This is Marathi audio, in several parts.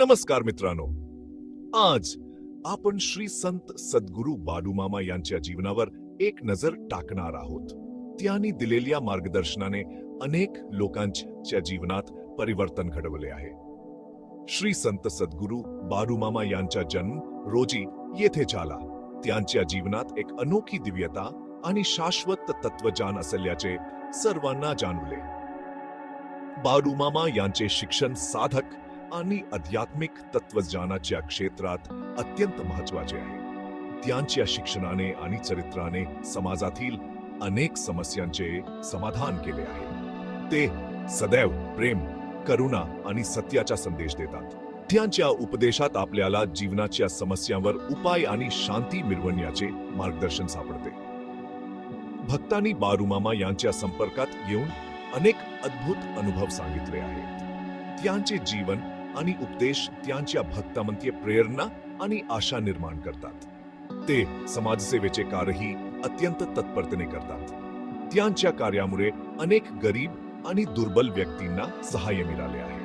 नमस्कार मित्रांनो. आज आपण श्री संत सद्गुरू बाडूमामा यांच्या जीवनावर एक नजर टाकणार आहोत. त्यांनी दिलेल्या मार्गदर्शनाने अनेक लोकांच्या जीवनात परिवर्तन घडवले आहे. श्री संत सद्गुरू बाडूमामा यांचा जन्म रोजी येथे झाला. त्यांच्या जीवनात एक अनोखी दिव्यता आणि शाश्वत तत्वज्ञान असल्याचे सर्वांना जाणवले. बाडूमामा यांचे शिक्षण साधक आणि आध्यात्मिक तत्वज्ञानाच्या क्षेत्रात अत्यंत महत्त्वाचे आहे. त्यांच्या शिक्षणाने आणि चरित्राने समाजातील अनेक समस्यांचे समाधान केले आहे. ते सदैव प्रेम करुणा आणि सत्याचा संदेश देतात. त्यांच्या उपदेशात आपल्याला जीवनाच्या समस्यांवर उपाय आणि शांती मिळवण्याचे मार्गदर्शन सापडते. भक्तांनी बारुमामा यांच्या संपर्कात येऊन अनेक अद्भुत अनुभव सांगितले आहेत. त्यांचे जीवन आणि उपदेश त्यांच्या भक्तांमध्ये प्रेरणा आणि आशा निर्माण करतात. ते समाजसेवेचे कार्यही अत्यंत तत्परतेने करतात. त्यांच्या कार्यामुळे अनेक गरीब आणि दुर्बल व्यक्तींना सहाय्य मिळाले आहे.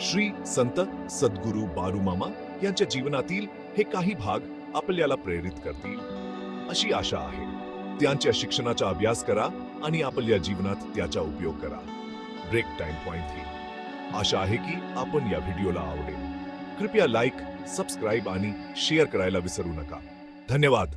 श्री संत सद्गुरू बारुमामा यांच्या जीवनातील हे काही भाग आपल्याला प्रेरित करतील. अशी आशा आहे. त्यांच्या शिक्षणाचा अभ्यास करा आणि आपल्या जीवनात त्याचा उपयोग करा. ब्रेक टाइम पॉइंट थ्री आशा आहे की आपण या व्हिडिओला आवडेल. कृपया लाईक सबस्क्राईब आणि शेअर करायला विसरू नका. धन्यवाद.